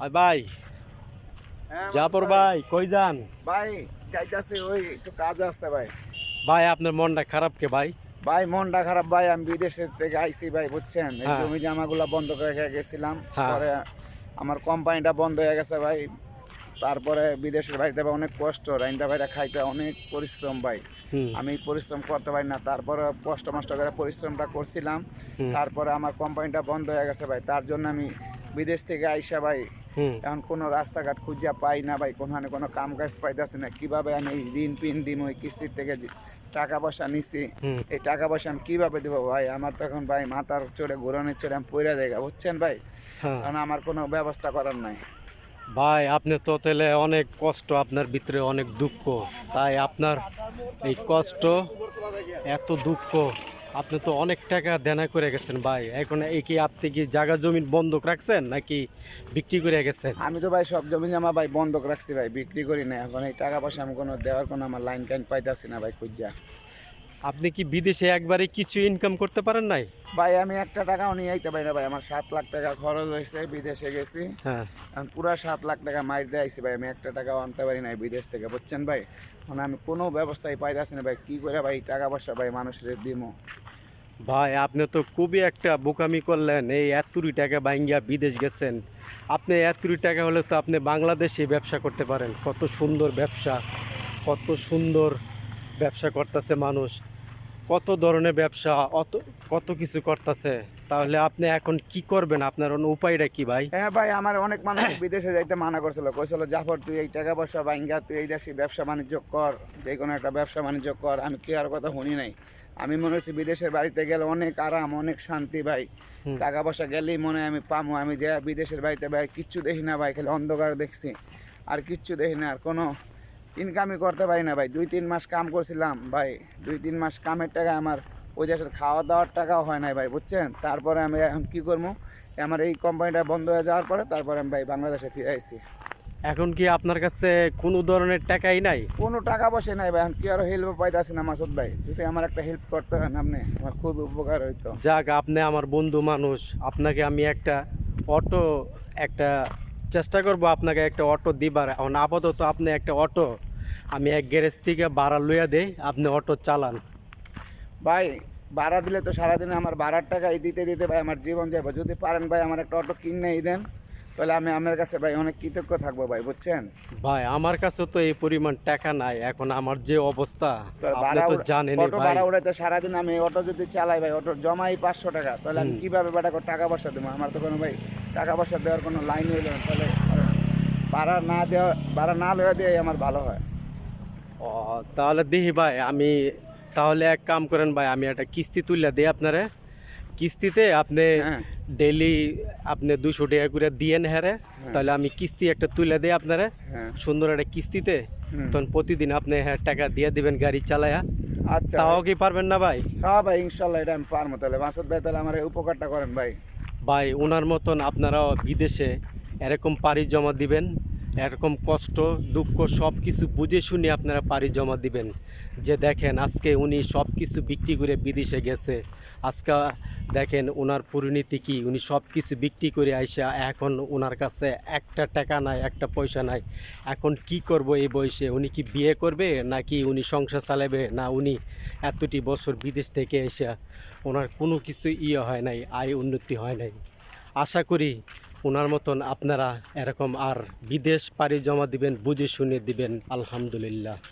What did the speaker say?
আর ভাই। হ্যাঁ, জাপর ভাই। কই যান? ভাই যাইতাছি ওই একটু কাজ আছে ভাই। ভাই আপনার মনটা খারাপ কে ভাই? ভাই মনটা খারাপ ভাই আমি বিদেশের থেকে আইছি ভাই বুঝছেন? এই হ্যাঁ। জমি জামাগুলা বন্ধ করে রেখে গেছিলাম। হ্যাঁ। পরে আমার কোম্পানিটা বন্ধ হয়ে গেছে ভাই। তারপরে বিদেশের বাড়িতে ভাই অনেক কষ্ট রাইন্দা ভাইরা খাইতে অনেক পরিশ্রম ভাই। আমি পরিশ্রম করতে পারি না। তারপরে কষ্ট মষ্ট করে পরিশ্রমটা করছিলাম। তারপরে আমার কোম্পানিটা বন্ধ হয়ে গেছে ভাই। তার জন্য আমি বিদেশ থেকে আইসা ভাই এখন কোনো রাস্তাঘাট খুঁজা পাই না ভাই কোনখানে কোনো কাম কাজ পাইতেছে না। কীভাবে আমি ঋণ পিন দিম ওই কিস্তির থেকে টাকা পয়সা নিছি এই টাকা পয়সা আমি কীভাবে দেবো ভাই? আমার তো এখন ভাই মাথার চড়ে ঘোরানোর চড়ে আমি পইরা দেখা বুঝছেন ভাই? হ্যাঁ। কারণ আমার কোনো ব্যবস্থা করার নাই। ভাই আপনি তো তাহলে অনেক কষ্ট আপনার ভিতরে অনেক দুঃখ। তাই আপনার এই কষ্ট এত দুঃখ। আপনি তো অনেক টাকা দেনা করে গেছেন ভাই। এখন এই কি আপনি কি জায়গা জমি বন্ধক রাখছেন নাকি বিক্রি করে গেছেন? আমি তো ভাই সব জমি জমা ভাই বন্ধক রাখছি ভাই, বিক্রি করি না। এখন এই টাকা পয়সা আমি কোনো দেওয়ার কোনো আমার লাইন টাইন পাইতেছি না ভাই খুঁজা। আপনি কি বিদেশে একবারে কিছু ইনকাম করতে পারেন নাই? ভাই আমি একটা টাকাও নিয়ে আইতে পারি না ভাই। আমার সাত লাখ টাকা খরচ হয়েছে বিদেশে গেছি। হ্যাঁ। পুরো সাত লাখ টাকা মাইর দিয়ে আইছি ভাই। আমি একটা টাকাও আনতে পারি না বিদেশ থেকে বুঝছেন ভাই? মানে আমি কোনো ব্যবস্থাই পাইতাছি না ভাই। কী করে ভাই টাকা পয়সা ভাই মানুষের দিমো? ভাই আপনি তো খুবই একটা বোকামি করলেন। এই এতুরি টাকা বাইঙ্গিয়া বিদেশ গেছেন। আপনি এতুরি টাকা হলে তো আপনি বাংলাদেশে ব্যবসা করতে পারেন। কত সুন্দর ব্যবসা কত সুন্দর ব্যবসা করতেছে মানুষ। কত ধরনের ব্যবসা অত কত কিছু করতেছে? তাহলে আপনি এখন কি করবেন? আপনার অন্য উপায়টা কি ভাই? হ্যাঁ ভাই আমার অনেক মানুষ বিদেশে যাইতে মানা করছিল। কইছিল জাফর তুই এই টাকা পয়সা বাইঙ্গা তুই এই দেশে ব্যবসা বাণিজ্য কর যে কোনো একটা ব্যবসা বাণিজ্য কর। আমি কি আর কথা শুনি নাই। আমি মনে হচ্ছে বিদেশের বাড়িতে গেলে অনেক আরাম অনেক শান্তি ভাই। টাকা পয়সা গেলেই মনে আমি পামো। আমি যে বিদেশের বাড়িতে ভাই কিচ্ছু দেখি না ভাই খালি অন্ধকার দেখছি। আর কিচ্ছু দেখি না আর কোনো ইনকামই করতে পারি না ভাই। দুই তিন মাস কাম করছিলাম ভাই। দুই তিন মাস কামের টাকা আমার ওই দেশের খাওয়া দাওয়ার টাকাও হয় নাই ভাই বুঝছেন? তারপরে আমি এখন কী করব? আমার এই কোম্পানিটা বন্ধ হয়ে যাওয়ার পরে তারপরে আমি ভাই বাংলাদেশে ফিরে আসছি এখন কি আপনার কাছে কোনো ধরনের টাকাই নাই? কোনো টাকা পয়সা নাই ভাই এখন কি আরও হেল্প পাইতেছি না মাসুদ ভাই? যদি আমার একটা হেল্প করতে হয় আপনি আমার খুব উপকার হইতো। যাক আপনি আমার বন্ধু মানুষ আপনাকে আমি একটা অটো একটা চেষ্টা করব আপনাকে একটা অটো দিবার। এখন আপাতত আপনি একটা অটো আমি এক গ্যারেজ থেকে ভাড়া লইয়া দেই আপনি অটো চালান। ভাই ভাড়া দিলে তো সারাদিনে আমার ভাড়ার টাকা এই দিতে দিতে ভাই আমার জীবন যাবে যদি পারেন ভাই আমার একটা অটো কিনেই দেন তাহলে আমি আপনার কাছে ভাই অনেক কৃতজ্ঞ থাকব ভাই বুঝছেন? ভাই আমার কাছে তো এই পরিমাণ টাকা নাই এখন আমার যে অবস্থা তো আপনি তো উড়া- অটো ভাড়া উড়াইতে সারাদিন আমি অটো যদি চালাই ভাই অটো জমাই পাঁচশো টাকা তাহলে আমি। কীভাবে বেটা টাকা পয়সা দেবো? আমার তো কোনো ভাই টাকা পয়সা দেওয়ার কোনো লাইন হইল না তাহলে ভাড়া না দেওয়া ভাড়া না লওয়া দিয়ে আমার ভালো হয়। ও তাহলে দেখি ভাই আমি তাহলে এক কাম করেন ভাই আমি একটা কিস্তি তুলে দিই আপনারে। কিস্তিতে আপনি হ্যাঁ। ডেইলি আপনি দুশো টাকা করে দিয়েন হ্যারে। তাহলে আমি কিস্তি একটা তুলে দিই আপনারে। হ্যাঁ। সুন্দর একটা কিস্তিতে। তখন প্রতিদিন আপনি হ্যাঁ টাকা দিয়ে দিবেন গাড়ি চালায়া। আচ্ছা তাও কি পারবেন না ভাই? হ্যাঁ ভাই ইনশাল্লাহ এটা আমি পারব। তাহলে মাসুদ ভাই তাহলে আমার উপকারটা করেন ভাই। ভাই ওনার মতন আপনারাও বিদেশে এরকম পাড়ি জমা দিবেন। এরকম কষ্ট, দুঃখ সব কিছু বুঝে শুনে আপনারা পাড়ি জমা দিবেন। যে দেখেন আজকে উনি সব কিছু বিক্রি করে বিদেশে গেছে। আজকে দেখেন ওনার পরিণতি কি? উনি সব কিছু বিক্রি করে আইসা এখন ওনার কাছে একটা টাকা নাই, একটা পয়সা নাই। এখন কি করব এই বয়সে? উনি কি বিয়ে করবে নাকি উনি সংসার চালাবে? না, উনি এতটি বছর বিদেশ থেকে এসে ওনার কোনো কিছু ইয়ে হয় নাই, আয় উন্নতি হয় নাই। আশা করি ওনার মতন আপনারা এরকম আর বিদেশ পাড়ি জমা দিবেন বুঝে শুনে দিবেন আলহামদুলিল্লাহ।